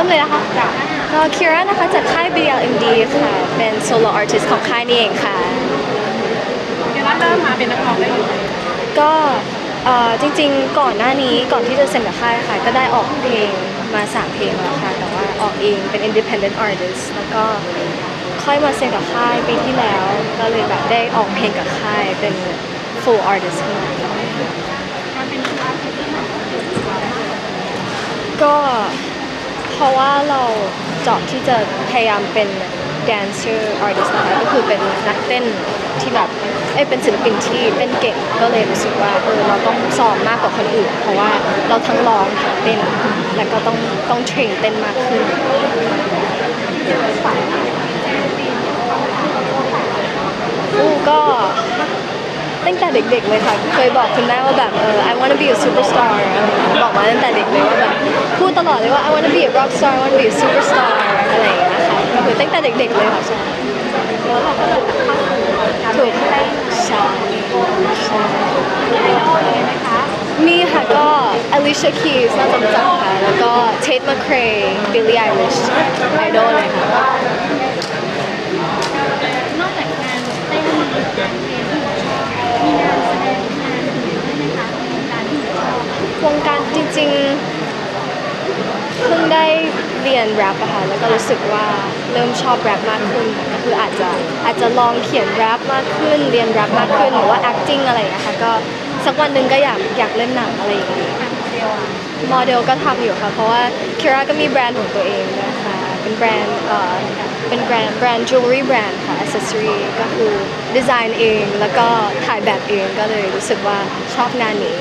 ริ่มเลยนะคะก็คิรานะคะจากค่าย BLMD ค่ะ เป็น solo artist ของค่ายนี่เองค่ะเดี๋ยวเราเริ่มมาเป็นนักร้องได้ยังไงก็เอ่อจริงๆ ก่อนหน้านี้ก่อนที่จะเซ็นกับค่ายค่ะ ก็ได้ออกเพลงมาสามเพลงแล้วค่ะ แต่ว่าออกเองเป็น independent artist แล้วก็ค่อยมาเซ็นกับค่ายปีที่แล้ว ก็เลยแบบได้ออกเพลงกับค่ายเป็น full artist ขึ้นมาการเป็นนักร้องที่เหมือนกับเป็นนักร้องมากกว่าก็เพ ราะว่าเราเจาะที่จะพยายามเป็น dancer artist นะคะก็คือเป็นนักเต้นที่แบบเอ้ยเป็นศิลปินที่เต้นเก่งก็เลยรู้สึกว่าเออเราต้องซ้อมมากกว่าคนอื่น เพราะว่าเราทั้งร้องทั้งเต้นแล้วก็ต้องต้องเทรนเต้นมากขึ้นอู้ก็ ตั้งแต่เด็ก ๆ เลยค่ะ เคยบอกคุณแม่ว่าแบบเออ I wanna be a superstar อะไรอย่างเงี้ยบอกมาตั้งแต่เด็กเลยว่าแบบพูดตลอดเลยว่า I wanna be a rock star I wanna be a superstar อะไรอย่างเงี้ยค่ะก็คือตั้งแต่เด็ก ๆ เลยค่ะใช่แล้วเราก็เลยเข้าสู่การถูเป็กนเต้นใช่ใช่มีไอดอลเลยไหมคะมีค่ะก็ Alicia Keys น่าจะรู้จักค่ะแล้วก็ Tate McRae Billie Eilish ไอดอลเลยค่ะ นอกจากงานเต้นงานเพลงที่ชอบมีงานแสดงงานอื่นด้วยไหมคะในวงการที่ชอบ วงการจริงๆ เพิ่งได้เรียนแรปอะค่ะแล้วก็รู้สึกว่าเริ่มชอบแรปมากขึ้นก็คืออาจจะอาจจะลองเขียนแรปมากขึ้น เรียนแรปมากขึ้นหรือว่า acting อะไรอย่างเงี้ยค่ะก็สักวันหนึ่งก็อยากอยากเล่นหนังอะไรอย่างเงี้ยโมเดลก็ทำอยู่ค่ะ เพราะว่าคิราก็มีแบรนด์ของตัวเองนะคะเป็นแบรนด์เอ่อเป็นแบรนด์แบรนด์ jewelry brand ค่ะ accessory ก็คือดีไซน์เองแล้วก็ถ่ายแบบเองก็เลยรู้สึกว่าชอบงานนี้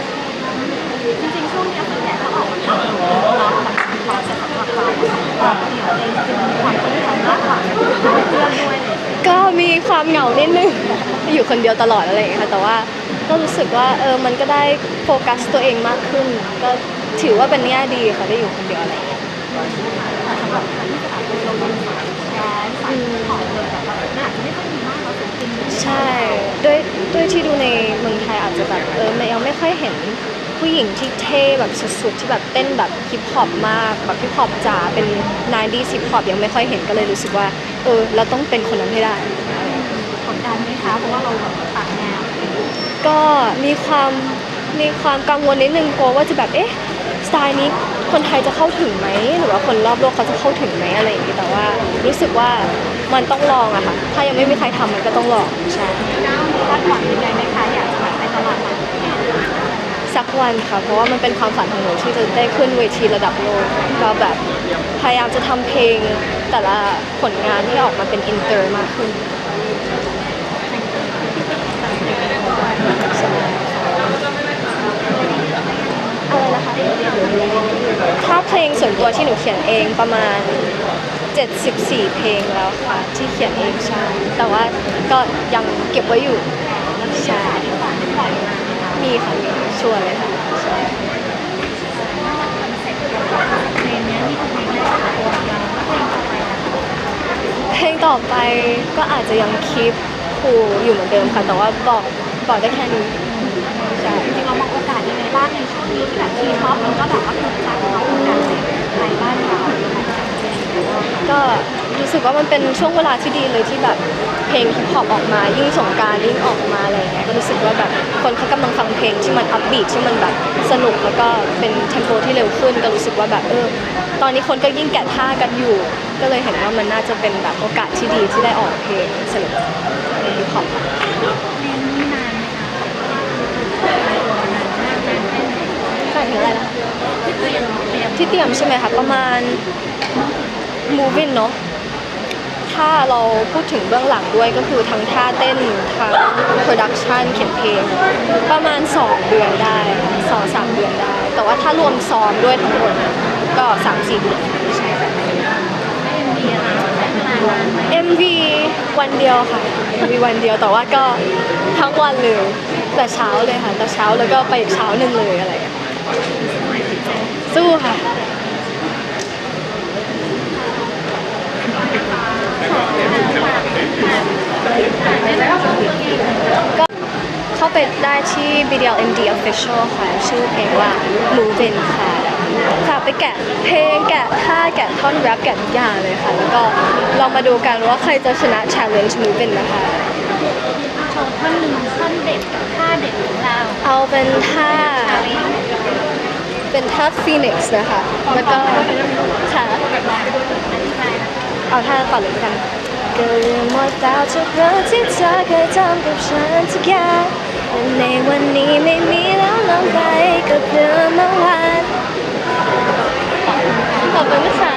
จริงๆช่วงนี้ส่วนใหญ่เขาออกมาทำเพลง ร้องแบบร้องแต่สำหรับเราออกเดี่ยวเองจะมีความต้องการมากกว่าเพื่อนด้วยเลยก็มีความเหงานิดนึง อยู่คนเดียวตลอดอะไรอย่างเงี้ยค่ะแต่ว่าก็รู้สึกว่าเออมันก็ได้โฟกัสตัวเองมากขึ้น ก็ถือว่าเป็นแง่ดีค่ะได้อยู่คนเดียวอะไรอย่างเงี้ยสำหรับคนที่จะอาจจะลงสายแดนสายขอเลยแต่ว่ามันอาจจะไม่ค่อยมีมากเราศิลปินใช่ด้วยด้วยที่ดูในเมืองไทยอาจจะแบบเออไม่ยังไม่ค่อยเห็น ผู้หญิงที่เท่แบบสุดๆที่แบบเต้นแบบฮิปฮอปมากแบบฮิปฮอปจ๋าเป็นนายดีฮิปฮอปยังไม่ค่อยเห็นก็เลยรู้สึกว่า เออ เราต้องเป็นคนนั้นให้ได้กดดันไหมคะเพราะว่าเราแบบต่างแนวก็มีความมีความกังวลนิดนึงกลัวว่าจะแบบเอ๊ะสไตล์นี้คนไทยจะเข้าถึงไหมหรือว่าคนรอบโลกเขาจะเข้าถึงไหมอะไรอย่างนี้แต่ว่า รู้สึกว่ามันต้องลองอะค่ะถ้ายังไม่มีใครทำมันก็ต้องลองใช่คาดหวังยังไงไหมคะอยากจะแบบไปตลาดต่างประเทศ สักวันค่ะ เพราะว่ามันเป็นความฝันของหนูที่จะได้ขึ้นเวทีระดับโลกก็แบบพยายามจะทำเพลงแต่ละผลงานที่ออกมาเป็นอินเตอร์มากขึ้นใช่อะไรนะคะถ้าเพลงส่วนตัวที่หนูเขียนเองประมาณ 74 เพลงแล้วค่ะ ที่เขียนเองใช่แต่ว่าก็ยังเก็บไว้อยู่ใช่ีค่ะชวร์เลยค่ะใช่เพลงนี้มีเพลงแรกของตัวเราแล้วเพลงต่อไปนะเพลงต่อไปก็อาจจะยังคีปคูอยู่เหมือนเดิมค่ะ แต่ว่าบอกบอกได้แค่นี้ใช่จริงๆเรามองโอกาสยังไงบ้างในช่วงนี้ที่แบบทีป๊อปมันก็แบบว่าถูกจับเขาโอกาสในไทยบ้านเราก็ รู้สึกว่ามันเป็นช่วงเวลาที่ดีเลยที่แบบเพลงฮิปฮอปออกมายิ่งสงการยิ่งออกมาอะไรอย่างเงี้ยก็รู้สึกว่าแบบคนเขากำลังฟังเพลงที่มันอัพบีทที่มันแบบสนุกแล้วก็เป็นเทมโปที่เร็วขึ้นก็รู้สึกว่าแบบเออตอนนี้คนก็ยิ่งแกะท่ากันอยู่ ก็เลยเห็นว่ามันน่าจะเป็นแบบโอกาสที่ดีที่ได้ออกเพลงสนุกในฮิปฮอปค่ะเพลงนี้นานไหมคะนานมากนานเต้นหมายถึงอะไรนะคะที่เตรียมเตรียมที่เตรียมใช่ไหมคะประมาณ moving เนาะ ถ้าเราพูดถึงเบื้องหลังด้วยก็คือทั้งท่าเต้นทั้ง production เขียนเพลง ประมาณ 2 เดือนได้สองสามเดือนได้ แต่ว่าถ้ารวมซ้อมด้วยทั้งหมดก็3-4เดือนใช่ค่ะเอ็มดีอน MV วันเดียวค่ะ MV วันเดียวแต่ว่าก็ทั้งวันเลยแต่เช้าเลยค่ะแต่เช้าแล้วก็ไปอีกเช้าหนึ่งเลยอะไรสู้ค่ะ ก็เข้า ไปได้ที่ BDL Indie Official ค่ะ ชื่อเพลงว่า Move In ค่ะฝากไปแกะเพลงแกะท่าแกะท่อนแรปแกะทุกอย่างเลยค่ะ แล้วก็ลองมาดูกันว่าใครจะชนะ Challenge Move In นะคะ โชว์ท่อนหนึ่งท่อนเด็ดกับท่าเด็ดของเราเอาเป็นท่าอะไรเป็นท่า Phoenix นะคะ แล้วก็ค่ะแบบลองไปดูอธิบายนะเอาท่าก่อนเลยละกัน ก็ลืมหมดแล้วทุกเรื่องที่เธอเคยทำกับฉันทุกอย่าง ต่ในวันนี้ไม่มีแล้วลงไปกับเธอเมื่อวานขอบคุณค่ะ